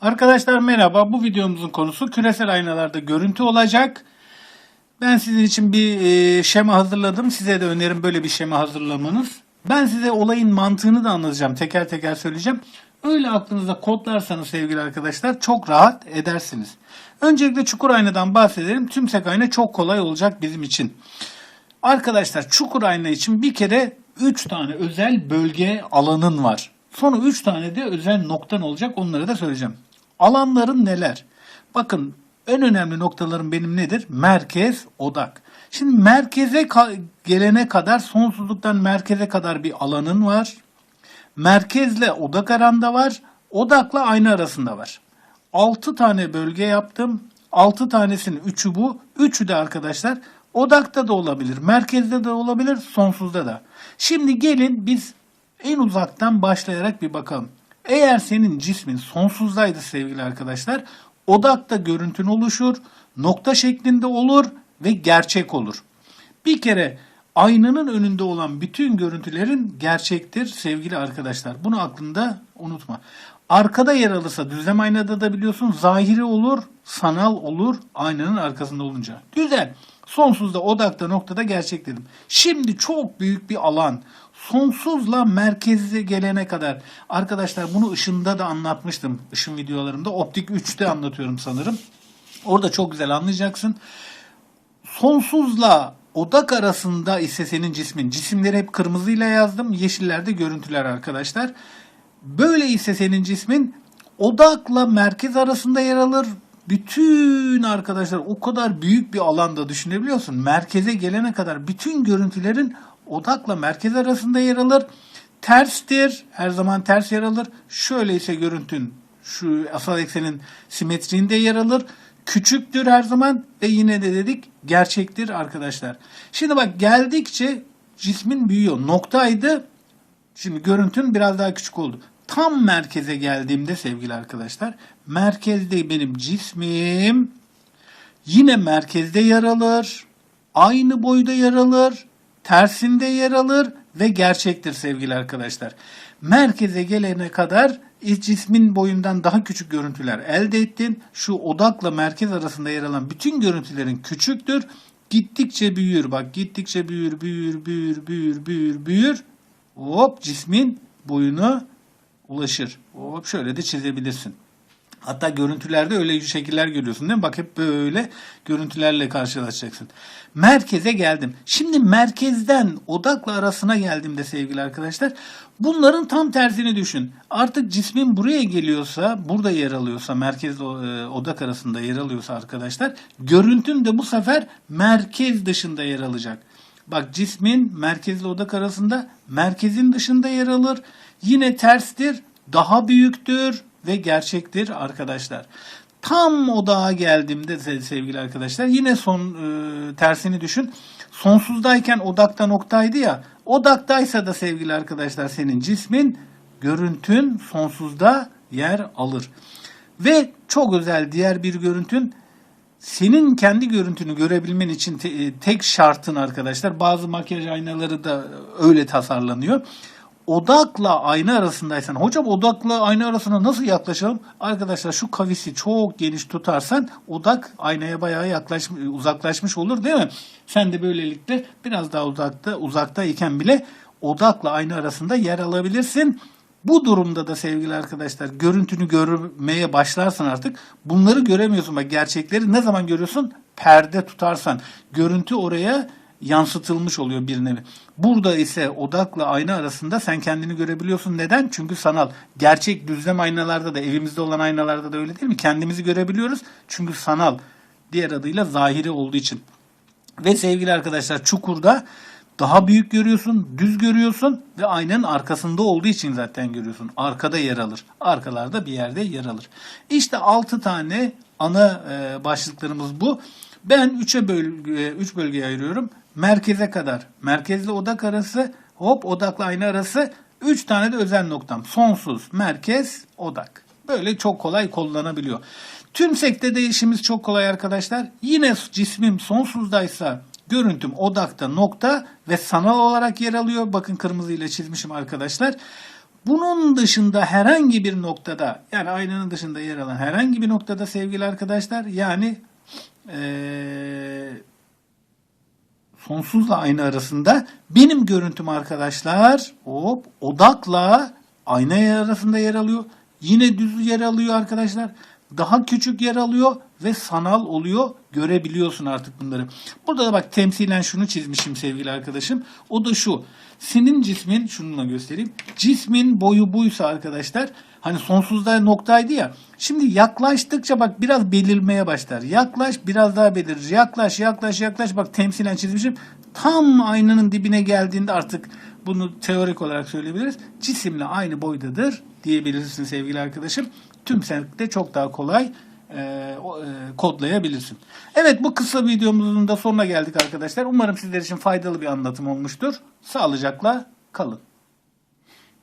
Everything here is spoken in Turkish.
Arkadaşlar merhaba. Bu videomuzun konusu küresel aynalarda görüntü olacak. Ben sizin için bir e, şema hazırladım. Size de önerim böyle bir şema hazırlamanız. Ben size olayın mantığını da anlatacağım. Teker teker söyleyeceğim. Öyle aklınızda kodlarsanız sevgili arkadaşlar çok rahat edersiniz. Öncelikle çukur aynadan bahsedelim. Tümsek ayna çok kolay olacak bizim için. Arkadaşlar çukur ayna için bir kere 3 tane özel bölge alanın var. Sonra 3 tane de özel noktan olacak. Onları da söyleyeceğim. Alanların neler? Bakın en önemli noktalarım benim nedir? Merkez, odak. Şimdi merkeze ka- gelene kadar sonsuzluktan merkeze kadar bir alanın var. Merkezle odak aranda var. Odakla ayna arasında var. 6 tane bölge yaptım. 6 tanesinin 3'ü bu. 3'ü de arkadaşlar odakta da olabilir, merkezde de olabilir, sonsuzda da. Şimdi gelin biz en uzaktan başlayarak bir bakalım. Eğer senin cismin sonsuzdaydı sevgili arkadaşlar, odakta görüntün oluşur, nokta şeklinde olur ve gerçek olur. Bir kere aynanın önünde olan bütün görüntülerin gerçektir sevgili arkadaşlar. Bunu aklında unutma. Arkada yer alırsa düzlem aynada da biliyorsun zahiri olur, sanal olur aynanın arkasında olunca. Güzel. Sonsuzda odakta noktada gerçek. Şimdi çok büyük bir alan. Sonsuzla merkeze gelene kadar. Arkadaşlar bunu ışında da anlatmıştım. Işın videolarımda. Optik 3'te anlatıyorum sanırım. Orada çok güzel anlayacaksın sonsuzla odak arasında ise senin cismin. Cisimleri hep kırmızıyla yazdım. Yeşillerde görüntüler arkadaşlar. Böyle ise senin cismin odakla merkez arasında yer alır. Bütün arkadaşlar o kadar büyük bir alanda düşünebiliyorsun. Merkeze gelene kadar bütün görüntülerin odakla merkez arasında yer alır. Terstir. Her zaman ters yer alır. Şöyle ise görüntün şu asal eksenin simetriğinde yer alır. Küçüktür her zaman ve yine de dedik gerçektir arkadaşlar. Şimdi bak geldikçe cismin büyüyor. Noktaydı. Şimdi görüntün biraz daha küçük oldu. Tam merkeze geldiğimde sevgili arkadaşlar merkezde benim cismim yine merkezde yer alır. Aynı boyda yer alır. Tersinde yer alır ve gerçektir sevgili arkadaşlar. Merkeze gelene kadar cismin boyundan daha küçük görüntüler elde ettin. Şu odakla merkez arasında yer alan bütün görüntülerin küçüktür. Gittikçe büyür. Bak gittikçe büyür, büyür, büyür, büyür, büyür, büyür. Hop cismin boyuna ulaşır. Hop şöyle de çizebilirsin. Hatta görüntülerde öyle şekiller görüyorsun değil mi? Bak hep böyle görüntülerle karşılaşacaksın. Merkeze geldim. Şimdi merkezden odakla arasına geldiğimde sevgili arkadaşlar bunların tam tersini düşün. Artık cismin buraya geliyorsa, burada yer alıyorsa, merkez e, odak arasında yer alıyorsa arkadaşlar görüntün de bu sefer merkez dışında yer alacak. Bak cismin merkezle odak arasında merkezin dışında yer alır. Yine terstir, daha büyüktür ve gerçektir arkadaşlar. Tam odağa geldiğimde sevgili arkadaşlar yine son e, tersini düşün. Sonsuzdayken odakta noktaydı ya. Odaktaysa da sevgili arkadaşlar senin cismin görüntün sonsuzda yer alır. Ve çok özel diğer bir görüntün senin kendi görüntünü görebilmen için te- e, tek şartın arkadaşlar bazı makyaj aynaları da öyle tasarlanıyor. Odakla ayna arasındaysan hocam odakla ayna arasına nasıl yaklaşalım? Arkadaşlar şu kavisi çok geniş tutarsan odak aynaya bayağı yaklaşmış, uzaklaşmış olur değil mi? Sen de böylelikle biraz daha uzakta uzaktayken bile odakla ayna arasında yer alabilirsin. Bu durumda da sevgili arkadaşlar görüntünü görmeye başlarsan artık bunları göremiyorsun. Bak gerçekleri ne zaman görüyorsun? Perde tutarsan. Görüntü oraya yansıtılmış oluyor bir nevi. Burada ise odakla ayna arasında sen kendini görebiliyorsun. Neden? Çünkü sanal. Gerçek düzlem aynalarda da evimizde olan aynalarda da öyle değil mi? Kendimizi görebiliyoruz. Çünkü sanal. Diğer adıyla zahiri olduğu için. Ve sevgili arkadaşlar çukurda daha büyük görüyorsun, düz görüyorsun ve aynanın arkasında olduğu için zaten görüyorsun. Arkada yer alır. Arkalarda bir yerde yer alır. İşte 6 tane ana e, başlıklarımız bu. Ben 3'e bölge 3 bölgeye ayırıyorum. Merkeze kadar. Merkezle odak arası, hop odakla ayna arası 3 tane de özel noktam. Sonsuz, merkez, odak. Böyle çok kolay kullanabiliyor. Tümsekte de işimiz çok kolay arkadaşlar. Yine cismim sonsuzdaysa görüntüm odakta nokta ve sanal olarak yer alıyor. Bakın kırmızı ile çizmişim arkadaşlar. Bunun dışında herhangi bir noktada yani aynanın dışında yer alan herhangi bir noktada sevgili arkadaşlar yani eee sonsuzla ayna arasında benim görüntüm arkadaşlar hop odakla ayna arasında yer alıyor. Yine düz yer alıyor arkadaşlar. Daha küçük yer alıyor ve sanal oluyor. Görebiliyorsun artık bunları. Burada da bak temsilen şunu çizmişim sevgili arkadaşım. O da şu. Senin cismin şununla göstereyim. Cismin boyu buysa arkadaşlar hani sonsuzda noktaydı ya. Şimdi yaklaştıkça bak biraz belirmeye başlar. Yaklaş biraz daha belirir. Yaklaş yaklaş yaklaş bak temsilen çizmişim. Tam aynanın dibine geldiğinde artık bunu teorik olarak söyleyebiliriz. Cisimle aynı boydadır diyebilirsin sevgili arkadaşım. Tüm de çok daha kolay e, e, kodlayabilirsin. Evet bu kısa videomuzun da sonuna geldik arkadaşlar. Umarım sizler için faydalı bir anlatım olmuştur. Sağlıcakla kalın.